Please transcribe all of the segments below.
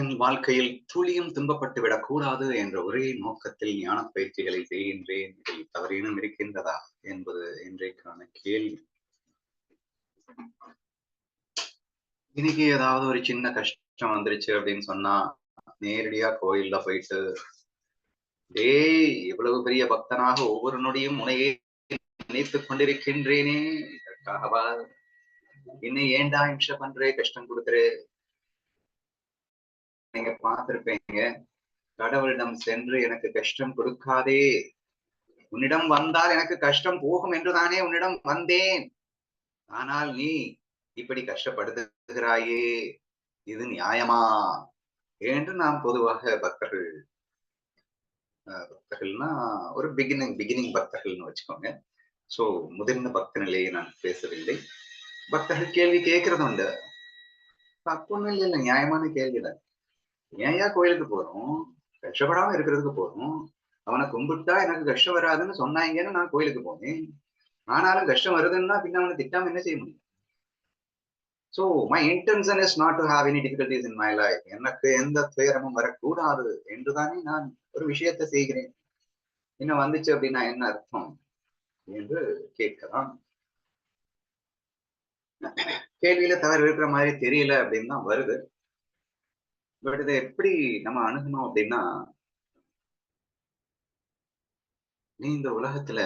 என் வாழ்க்கையில் துளியும் துன்பப்பட்டு விடக்கூடாது என்ற ஒரே நோக்கத்தில் ஞான பயிற்சிகளை செய்கின்றேன். இதில் தவறேனும் இருக்கின்றதா என்பது இன்றைக்கான கேள்வி. இன்னைக்கு ஏதாவது ஒரு சின்ன கஷ்டம் வந்துருச்சு அப்படின்னு சொன்னா நேரடியா கோயில்ல போயிட்டு டேய் இவ்வளவு பெரிய பக்தனாக ஒவ்வொரு நொடியும் உனையே நினைத்துக் கொண்டிருக்கின்றேனே இதற்காகவா? என்னை ஏண்டா இம்ச பண்றே கஷ்டம் கொடுக்குறே? நீங்க பார்த்திருப்பீங்க. கடவுளிடம் சென்று எனக்கு கஷ்டம் கொடுக்காதே. உன்னிடம் வந்தால் எனக்கு கஷ்டம் போகும் என்றுதானே உன்னிடம் வந்தேன். ஆனால் நீ இப்படி கஷ்டப்படுத்துகிறாயே. இது நியாயமா? என்று நாம் பொதுவாக பக்தர்கள் பக்தர்கள்னா ஒரு பிகினிங் பிகினிங் பக்தர்கள்னு வச்சுக்கோங்க. சோ முதிர்ந்த பக்த நிலையை நான் பேசவில்லை. பக்தர்கள் கேள்வி கேட்கறது உண்டு தப்பு இல்லை இல்லை நியாயமான கேள்விதான். ஏன்யா கோயிலுக்கு போறோம்? கஷ்டப்படாம இருக்கிறதுக்கு போறோம். அவனை கும்பிட்டா எனக்கு கஷ்டம் வராதுன்னு சொன்னாங்கன்னு நான் கோயிலுக்கு போனேன். ஆனாலும் கஷ்டம் வருதுன்னா பின்ன அவனை திட்டாம என்ன செய்ய முடியும்? So my intention is not to have any difficulties in my life எனக்கு எந்த துயரமும் வரக்கூடாது என்றுதானே நான் ஒரு விஷயத்தை செய்கிறேன். இன்னும் வந்துச்சு அப்படின்னா என்ன அர்த்தம் என்று கேட்கலாம். கேள்வியில தவறு இருக்கிற மாதிரி தெரியல அப்படின்னு தான் வருது. பட் இதை எப்படி நம்ம அணுகணும் அப்படின்னா நீ இந்த உலகத்துல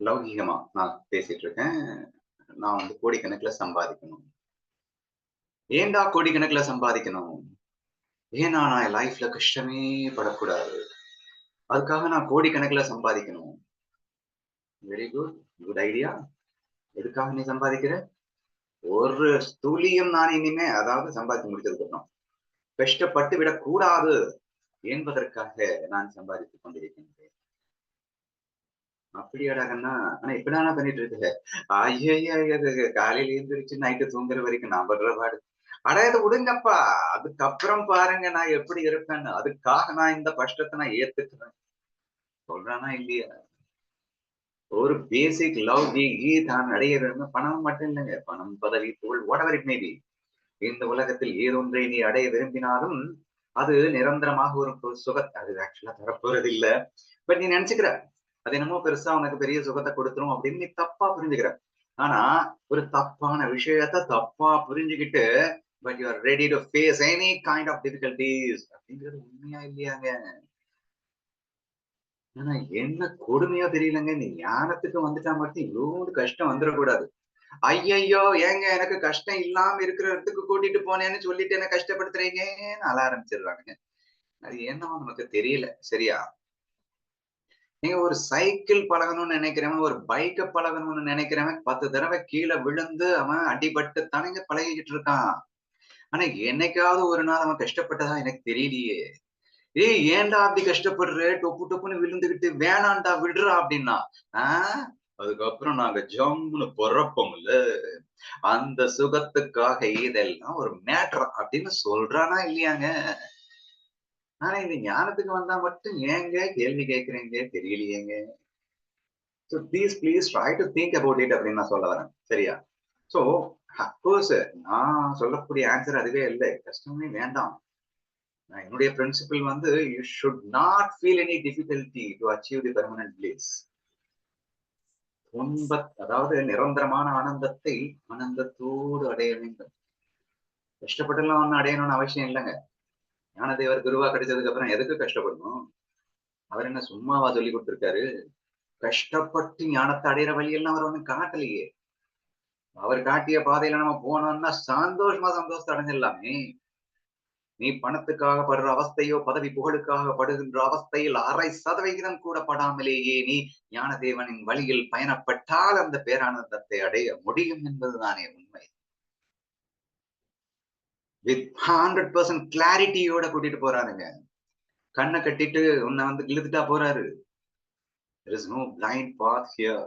லௌகிகமா நான் பேசிட்டு இருக்கேன். நான் வந்து கோடிக்கணக்கில் சம்பாதிக்கணும். ஏண்டா கோடிக்கணக்கில் சம்பாதிக்கணும்? ஏன்னா நான் லைஃப்ல கஷ்டமே படக்கூடாது. அதுக்காக நான் கோடிக்கணக்கில் சம்பாதிக்கணும். வெரி குட் குட் ஐடியா எதுக்காக நீ சம்பாதிக்கிற? ஒரு துளியும் நான் இனிமே அதாவது சம்பாதிச்சு முடிச்சதுக்கு கஷ்டப்பட்டு விடக்கூடாது என்பதற்காக நான் சம்பாதித்துக் கொண்டிருக்கின்றேன். அப்படியாடாங்கன்னா ஆனா இப்படிதானா பண்ணிட்டு இருக்கு? ஐயா காலையில எழுந்திரிச்சு நைட்டு தூங்குற வரைக்கும் நான் படுற பாடு. அட இதை விடுங்கப்பா. அதுக்கப்புறம் பாருங்க நான் எப்படி இருப்பேன்னு. அதுக்காக நான் இந்த கஷ்டத்தை நான் ஏத்துக்கிறேன். சொல்றானா இல்லையா? ஒரு பேசிக் லவ் ஈ தான் அடையிறது பணம் மட்டும் இல்லைங்க. பணம் பதவி புகழ் வாட் இட் மேபி இந்த உலகத்தில் ஏதொன்றை நீ அடைய விரும்பினாலும் அது நிரந்தரமாக ஒரு சுகத்தை அது ஆக்சுவலா தரப்போறது இல்ல. பட் நீ நினைச்சுக்கிற அது என்னமோ பெருசா உனக்கு பெரிய சுகத்தை கொடுத்துரும் அப்படின்னு நீ தப்பா புரிஞ்சுக்கிற. ஆனா ஒரு தப்பான விஷயத்த தப்பா புரிஞ்சுக்கிட்டு but you are ready to face any kind of difficulties அப்படிங்கிறது உண்மையா இல்லையாங்க? ஆனா என்ன கொடுமையோ தெரியலங்க. நீ ஞானத்துக்கு வந்துட்டா மட்டும் இவ்வளவு கஷ்டம் வந்துடக்கூடாது. ஐயையோ ஏங்க எனக்கு கஷ்டம் இல்லாம இருக்கிற இடத்துக்கு கூட்டிட்டு போனேன்னு சொல்லிட்டு என்ன கஷ்டப்படுத்துறீங்கன்னு அழ ஆரம்பிச்சிடுறாங்க அது என்னவோ நமக்கு தெரியல. சரியா? நீங்க ஒரு சைக்கிள் பழகணும்னு நினைக்கிறவன் ஒரு பைக்கை பழகணும்னு நினைக்கிறவன் பத்து தடவை கீழே விழுந்து அவன் அடிபட்டு தானே பழகிக்கிட்டு இருக்கான். ஆனா என்னைக்காவது ஒரு நாள் அவன் கஷ்டப்பட்டதா எனக்கு தெரியலையே. ஏய் ஏன்டா அப்படி கஷ்டப்படுற? டொப்பு டொப்புன்னு விழுந்துகிட்டு வேணாண்டா விடுறா அப்படின்னா. ஆஹ் அதுக்கப்புறம் நாங்க ஜம்னு பொறப்போம்ல அந்த சுகத்துக்காக இதெல்லாம் ஒரு மேட்ரு அப்படின்னு சொல்றானா இல்லையாங்க? ஆனா இந்த ஞானத்துக்கு வந்தா மட்டும் ஏங்க? கேள்வி கேட்கறீங்க தெரியலையேங்க. So please please try to think about it அப்படின்னு நான் சொல்ல வரேன். சரியா? ஸோ அப்கோர்ஸ் நான் சொல்லக்கூடிய ஆன்சர் அதுவே இல்லை. கஷ்டமே வேண்டாம். என்னுடைய பிரின்சிபிள் வந்து you should not feel any difficulty to achieve the permanent place துன்ப அதாவது நிரந்தரமான ஆனந்தத்தை ஆனந்தத்தோடு அடைய வேண்டும். கஷ்டப்பட்டுலாம் ஒன்னும் அடையணும்னு அவசியம் இல்லைங்க. ஞானதேவர் குருவா கிடைச்சதுக்கு அப்புறம் எதுக்கு கஷ்டப்படணும்? அவர் என்ன சும்மாவா சொல்லி கொடுத்துருக்காரு? கஷ்டப்பட்டு ஞானத்தை அடையிற வழியெல்லாம் அவர் ஒண்ணு காட்டலையே. அவர் காட்டிய பாதையில நம்ம போனோம்னா சந்தோஷமா சந்தோஷத்தை அடைஞ்சிடலாமே. நீ பணத்துக்காக படுற அவஸ்தையோ பதவி புகழுக்காக படுகின்ற அவஸ்தையில் அரை சதவிகிதம் கூட படாமலேயே நீ ஞானதேவனின் வழியில் பயணப்பட்டால் அந்த பேரானந்தத்தை அடைய முடியும் என்பதுதானே உண்மை வித் ஹண்ட்ரட் பர்சன்ட் கிளாரிட்டியோட கூட்டிட்டு போறாருங்க கண்ணை கட்டிட்டு உன்னை வந்து இழுத்துட்டா போறாரு There is no blind path here.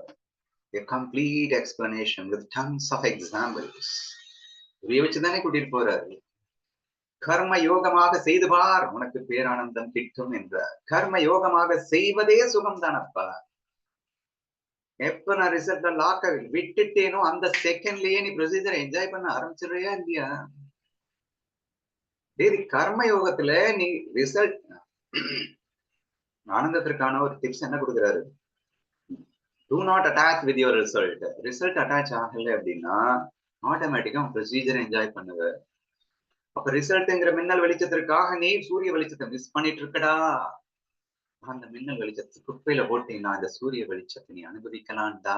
A complete explanation with tons of examples. புரிய வச்சுதானே கூட்டிட்டு போறாரு கர்ம யோகமாக செய்து பார் உனக்கு பேரானந்தம் கிட்டும் என்றார். கர்ம யோகமாக செய்வதே சுகம் தானப்பா எப்ப நான் ரிசல்ட் லாக்க விட்டுட்டேனோ அந்த செகண்ட்லயே நீ ப்ரொசீஜர் என்ஜாய் பண்ண ஆரம்பிச்சிடுறியா இல்லையா? டேரி கர்ம யோகத்துல நீ ரிசல்ட் ஆனந்தத்திற்கான ஒரு டிப்ஸ் என்ன கொடுக்குறாரு? Do not attach with your result result attach ஆகல அப்படின்னா ஆட்டோமேட்டிக்கா ப்ரொசீஜர் என்ஜாய் பண்ணுவ. அப்ப ரிசல்ட்ங்கிற மின்னல் வெளிச்சத்திற்காக நீ சூரிய வெளிச்சத்தை மிஸ் பண்ணிட்டு இருக்கடா அந்த மின்னல் வெளிச்சத்தை குப்பையில போட்டீங்கன்னா அந்த சூரிய வெளிச்சத்தை நீ அனுபவிக்கலாம்டா.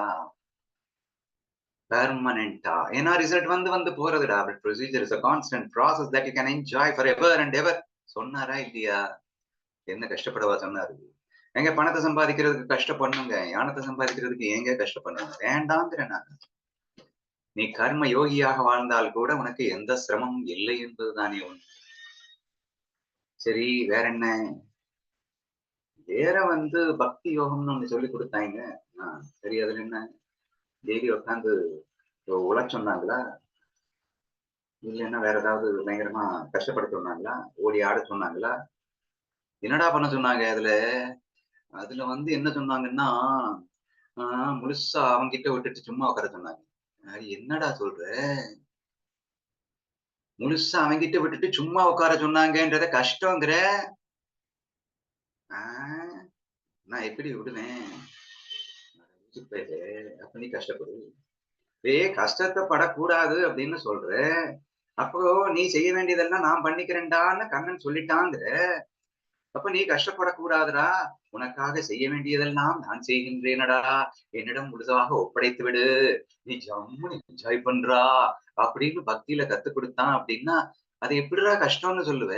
பெர்மனண்டா ஏன்னா ரிசல்ட் வந்து வந்து போறதுடா but procedure is a constant process that you can enjoy forever and ever சொன்னாரா இல்லையா? என்ன கஷ்டப்படவா சொன்னாரு? எங்க பணத்தை சம்பாதிக்கிறதுக்கு கஷ்டப்படணுங்க. யானத்தை சம்பாதிக்கிறதுக்கு எங்க கஷ்டப்படணும்? வேண்டாங்கிற நான். நீ கர்ம யோகியாக வாழ்ந்தால் கூட உனக்கு எந்த சிரமமும் இல்லை என்பதுதானே ஒன்று சரி வேற என்ன? வேற வந்து பக்தி யோகம்னு ஒண்ணு சொல்லி கொடுத்தாங்க. சரி அதுல என்ன? டெய்லி உட்காந்து உழ சொன்னாங்களா? இல்லைன்னா வேற ஏதாவது பயங்கரமா கஷ்டப்பட சொன்னாங்களா? ஓடி ஆட சொன்னாங்களா? என்னடா பண்ண சொன்னாங்க அதுல? அதுல வந்து என்ன சொன்னாங்கன்னா ஆஹ் முழுசா அவங்க கிட்ட விட்டுட்டு சும்மா உட்கார சொன்னாங்க. அது என்னடா சொல்ற? முழுசா அவங்கிட்ட விட்டுட்டு சும்மா உட்கார சொன்னாங்கன்றத கஷ்டங்கிற? நான் எப்படி விடுவேன்? அப்ப நீ கஷ்டப்படு. ஏ கஷ்டத்தை படக்கூடாது அப்படின்னு சொல்ற. அப்போ நீ செய்ய வேண்டியதெல்லாம் நான் பண்ணிக்கிறேன்டான்னு கண்ணன் சொல்லிட்டாங்கிற. அப்ப நீ கஷ்டப்படக்கூடாதுடா. உனக்காக செய்ய வேண்டியதெல்லாம் நான் செய்கின்றேனடா. என்னிடம் முழுசாக ஒப்படைத்து விடு. நீ ஜம்மு என்ஜாய் பண்றா அப்படின்னு பக்தியில கத்து கொடுத்தான் அப்படின்னா அது எப்படிடா கஷ்டம்னு சொல்லுவ?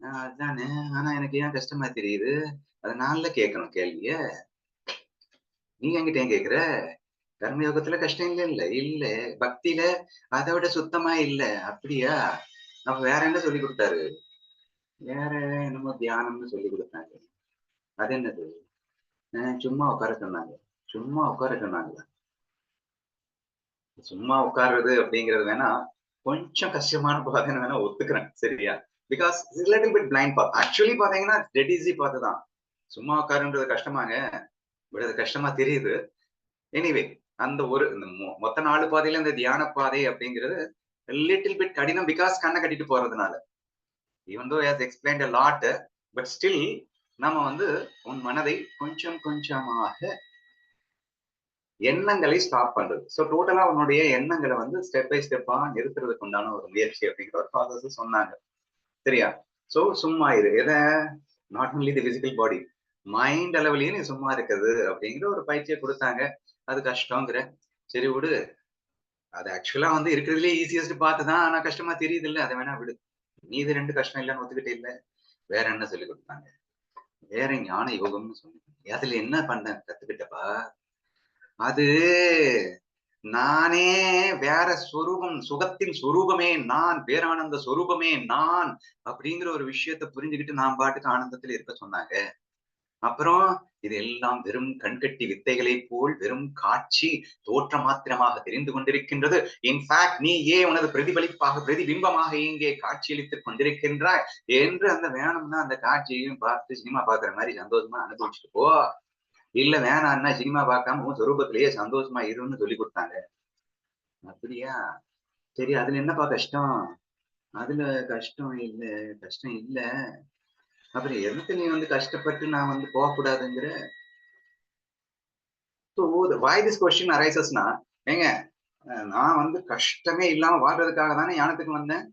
அதுதானே. ஆனா எனக்கு ஏன் கஷ்டமா தெரியுது? அதனால கேட்கணும் கேள்விய. நீ என்கிட்ட ஏன் கேக்குற கர்மயோகத்துல கஷ்டம் இல்ல இல்ல இல்ல. பக்தியில அதை விட சுத்தமா இல்ல. அப்படியா? நம்ம வேற என்ன சொல்லி கொடுத்தாரு? வேற என்னமோ தியானம்னு சொல்லி கொடுத்தாங்க. அது என்னது? சும்மா உட்கார சொன்னாங்க. சும்மா உட்கார சொன்னாங்களா சும்மா உட்கார்றது அப்படிங்கிறது வேணா கொஞ்சம் கஷ்டமான பாதைன்னு வேணா ஒத்துக்கிறேன். சரியா? Because little bit blind path actually பாத்தீங்கன்னா டெட் ஈஸி பார்த்து தான். சும்மா உட்காருன்றது கஷ்டமாங்க. பட் அது கஷ்டமா தெரியுது. எனிவே அந்த ஒரு இந்த மொத்த நாலு பாதையில இந்த தியான பாதை அப்படிங்கிறது லிட்டில் பிட் கடினம் பிகாஸ் கண்ணை கட்டிட்டு போறதுனால. Even though has explained a lot but still நம்ம வந்து உன் மனதை கொஞ்சம் கொஞ்சமாக எண்ணங்களை ஸ்டாப் பண்றது. ஸோ டோட்டலா உன்னுடைய எண்ணங்களை வந்து ஸ்டெப் பை ஸ்டெப்பா நிறுத்துறதுக்கு உண்டான ஒரு முயற்சி அப்படிங்கிற ஒரு ப்ராசஸ் சொன்னாங்க. சரியா? சோ சும்மா இரு. எதை? Not only the physical body mind அளவுலயும் நீ சும்மா இருக்குது அப்படிங்கிற ஒரு பயிற்சியை கொடுத்தாங்க. அது கஷ்டங்கிற. சரி விடு. அது ஆக்சுவலா வந்து இருக்கிறதுலே ஈஸியஸ்ட் பார்த்துதான் ஆனா கஷ்டமா தெரியுது இல்லை அதை வேணா விடு. நீது ரெண்டு கஷ்டம் இல்லைன்னு ஒத்துக்கிட்டே இல்ல. வேற என்ன சொல்லி கொடுத்தாங்க? வேற ஞான யோகம்னு சொன்னீங்க. அதுல என்ன பண்ண கத்துக்கிட்டப்பா? அது நானே வேற சொரூபம் சுகத்தின் சொரூபமே நான் பேரானந்த சொரூபமே நான் அப்படிங்கிற ஒரு விஷயத்த புரிஞ்சுக்கிட்டு நான் பாட்டுக்கு ஆனந்தத்துல இருக்க சொன்னாங்க. அப்புறம் இது எல்லாம் வெறும் கண்கட்டி வித்தைகளை போல் வெறும் காட்சி தோற்ற மாத்திரமாக தெரிந்து கொண்டிருக்கின்றது. இன்ஃபேக்ட் நீ ஏன் உனது பிரதிபலிப்பாக பிரதிபிம்பமாக இங்கே காட்சியளித்துக் கொண்டிருக்கின்றாய் என்று அந்த வேணும்னா அந்த காட்சியையும் பார்த்து சினிமா பாக்குற மாதிரி சந்தோஷமா அனுபவிச்சுட்டு போ. இல்ல வேணாம்னா சினிமா பார்க்காம உன் சொரூபத்திலேயே சந்தோஷமா இருன்னு சொல்லி கொடுத்தாங்க. அப்படியா? சரி அதுல என்னப்பா கஷ்டம்? அதுல கஷ்டம் இல்ல கஷ்டம் இல்ல. அப்புறம் எதுக்கு நீ வந்து கஷ்டப்பட்டு நான் வந்து போகக்கூடாதுங்கிற ஸோ வாய் திஸ் கொஸ்டின் அரைசஸ்னா ஏங்க நான் வந்து கஷ்டமே இல்லாம வாழ்றதுக்காக தானே ஞானத்துக்கு வந்தேன்?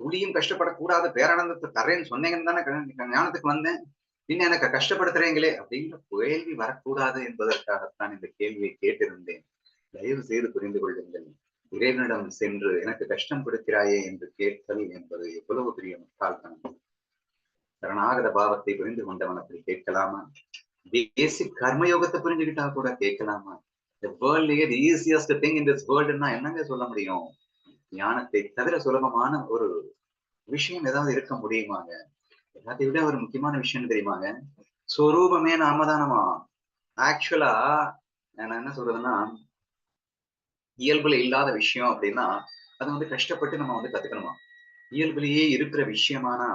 துளியும் கஷ்டப்படக்கூடாத பேரானந்தத்தை தரேன்னு சொன்னீங்கன்னு தானே ஞானத்துக்கு வந்தேன். பின்ன எனக்கு கஷ்டப்படுத்துறீங்களே அப்படிங்கிற கேள்வி வரக்கூடாது என்பதற்காகத்தான் இந்த கேள்வியை கேட்டிருந்தேன். தயவு செய்து புரிந்து கொள்ளுங்கள். இறைவனிடம் சென்று எனக்கு கஷ்டம் கொடுக்கிறாயே என்று கேட்டல் என்பது எவ்வளவு பெரிய முட்டாள்தனம். சரணாகத பாவத்தை புரிந்து கொண்டவன் அப்படி கேட்கலாமா? பேசிக் கர்மயோகத்தை புரிஞ்சுக்கிட்டா கூட கேட்கலாமா? இந்த வேர்ல்ட்லயே ஈஸியஸ்ட் திங் இன் திஸ் வேர்ல்டுன்னா என்னங்க சொல்ல முடியும்? ஞானத்தை தவிர சுலபமான ஒரு விஷயம் ஏதாவது இருக்க முடியுமாங்க? எல்லாத்தையும் விட ஒரு முக்கியமான விஷயம் தெரியுமாங்க? சொரூபமே நாம தானமா ஆக்சுவலா நான் என்ன சொல்றதுன்னா இயல்புல இல்லாத விஷயம் அப்படின்னா அதை வந்து கஷ்டப்பட்டு நம்ம வந்து கத்துக்கணுமா? இயல்புலயே இருக்கிற விஷயமானா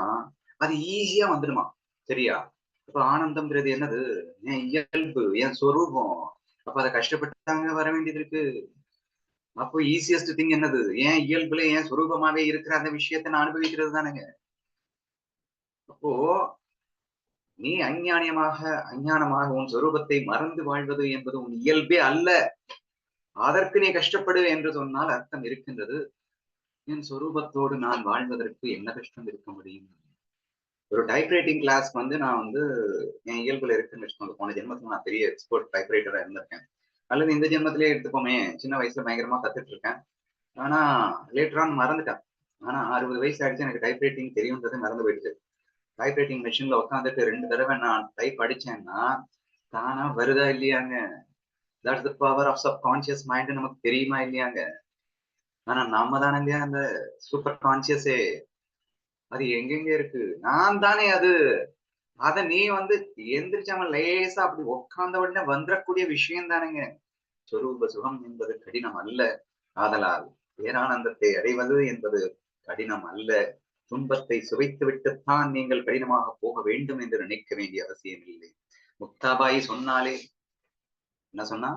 அது ஈஸியா வந்துடுமா? சரியா? இப்ப ஆனந்தம்ங்கிறது என்னது? என் இயல்பு என் சொரூபம். அப்ப அதை கஷ்டப்பட்டாங்க வர வேண்டியது இருக்கு. அப்போ ஈஸியஸ்ட் திங் என்னது? ஏன் இயல்புல ஏன் சுரூபமாவே இருக்கிற அந்த விஷயத்தை நான் அனுபவிக்கிறது தானேங்க. அப்போ நீ அஞ்ஞானியமாக அஞ்ஞானமாக உன் சொரூபத்தை மறந்து வாழ்வது என்பது உன் இயல்பே அல்ல. அதற்கு நீ கஷ்டப்படு என்று சொன்னால் அர்த்தம் இருக்கின்றது. என் சொரூபத்தோடு நான் வாழ்வதற்கு என்ன கஷ்டம் இருக்க முடியும்? ஒரு டைப்ரைட்டிங் கிளாஸ் வந்து நான் வந்து என் இயல்புல இருக்குன்னு வச்சுக்கோங்க. போன ஜென்மத்துல நான் பெரிய எக்ஸ்போர்ட் டைப்ரைட்டரா இருந்திருக்கேன். அல்லது இந்த ஜென்மத்திலே எடுத்துக்கோமே சின்ன வயசுல பயங்கரமா கத்துட்டு இருக்கேன். ஆனா லேட்டரான் மறந்துட்டேன். ஆனா அறுபது வயசு ஆயிடுச்சு எனக்கு டைப்ரைட்டிங் தெரியுன்றது மறந்து போயிடுச்சு. டைப்ரைட்டிங் மிஷின்ல உட்காந்துட்டு ரெண்டு தடவை நான் டைப் அடிச்சேன்னா தானா வருதா இல்லையாங்க? That's the power of subconscious mind நமக்கு தெரியுமா இல்லையாங்க? ஆனா நம்ம தானே இல்லையா அந்த சூப்பர் கான்சியஸே அது எங்கெங்க இருக்கு? நான் தானே அது. அத நீ வந்து எந்திரிச்சாம லேசா அப்படி உட்கார்ந்த உடனே வந்துடக்கூடிய விஷயம் தானேங்க. சொரூப சுகம் என்பது கடினம் அல்ல. ஆதலால் பேரானந்தத்தை அடைவது என்பது கடினம் அல்ல. துன்பத்தை சுவைத்து விட்டுத்தான் நீங்கள் கடினமாக போக வேண்டும் என்று நினைக்க வேண்டிய அவசியம் இல்லை முக்தாபாயி சொன்னாலே என்ன சொன்னா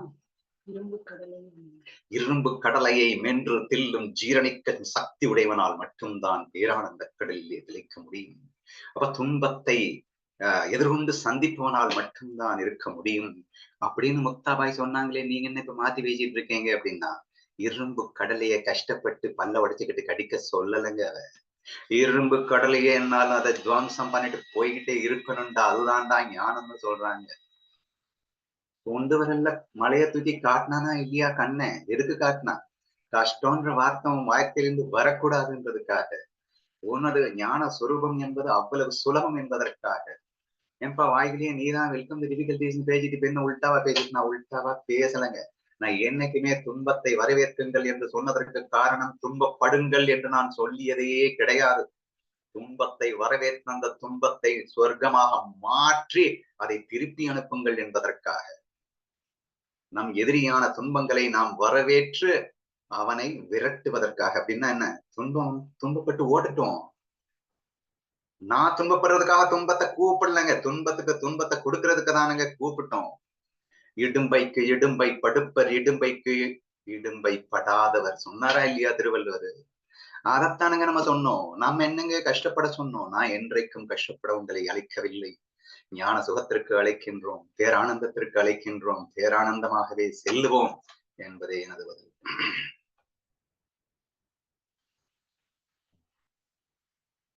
இரும்பு கடலையை மென்று தில்லும் ஜீரணிக்க சக்தி உடையவனால் மட்டும்தான் பேரானந்த கடலிலே திளைக்க முடியும். அப்ப துன்பத்தை எதிர்கொண்டு சந்திப்பவனால் மட்டும்தான் இருக்க முடியும். அப்படின்னு முக்தாபாய் சொன்னாங்களே நீங்க என்ன இப்ப மாத்தி பேசிட்டு இருக்கீங்க அப்படின்னா இரும்பு கடலையை கஷ்டப்பட்டு பல்ல உடைச்சுக்கிட்டு கடிக்க சொல்லலைங்க அவ. இரும்பு கடலையே என்னாலும் அதை துவம்சம் பண்ணிட்டு போய்கிட்டே இருக்கணும்டா அதுதான்டா ஞானம்னு சொல்றாங்க. கொண்டு வரல மலைய தூக்கி காட்டினானா இல்லையா கண்ணை? எதுக்கு காட்டினா? கஷ்டம்ன்ற வார்த்தை உன் வரக்கூடாது என்பதுக்காக உனது ஞான சுரூபம் என்பது அவ்வளவு சுலபம் என்பதற்காக. ஏன்பா வாய்கிலேயே நீதான் வெல்கம் டிஃபிகல்டிஸ் பேசிட்டு பெண்ணு என்ன பேசிட்டு? நான் உள்டாவா பேசலைங்க. நான் என்னைக்குமே துன்பத்தை வரவேற்குங்கள் என்று சொன்னதற்கு காரணம் துன்பப்படுங்கள் என்று நான் சொல்லியதே கிடையாது. துன்பத்தை வரவேற்று அந்த துன்பத்தை சொர்க்கமாக மாற்றி அதை திருப்பி அனுப்புங்கள் என்பதற்காக. நம் எதிரியான துன்பங்களை நாம் வரவேற்று அவனை விரட்டுவதற்காக. அப்படின்னா என்ன? துன்பம் துன்பப்பட்டு ஓடட்டும். நான் துன்பப்படுறதுக்காக துன்பத்தை கூப்பிடலங்க. துன்பத்துக்கு துன்பத்தை கொடுக்கறதுக்கு தானுங்க கூப்பிட்டோம். இடும்பைக்கு இடும்பை படுப்பர் இடும்பைக்கு இடும்பை படாதவர். சொன்னாரா இல்லையா திருவள்ளுவர்? அதைத்தானுங்க நம்ம சொன்னோம். நாம என்னங்க கஷ்டப்பட சொன்னோம்? நான் என்றைக்கும் கஷ்டப்பட உங்களை அழைக்கவில்லை. ஞான சுகத்திற்கு அழைக்கின்றோம் பேரானந்தத்திற்கு அழைக்கின்றோம் பேரானந்தமாகவே செல்லுவோம் என்பதே எனது பதில்.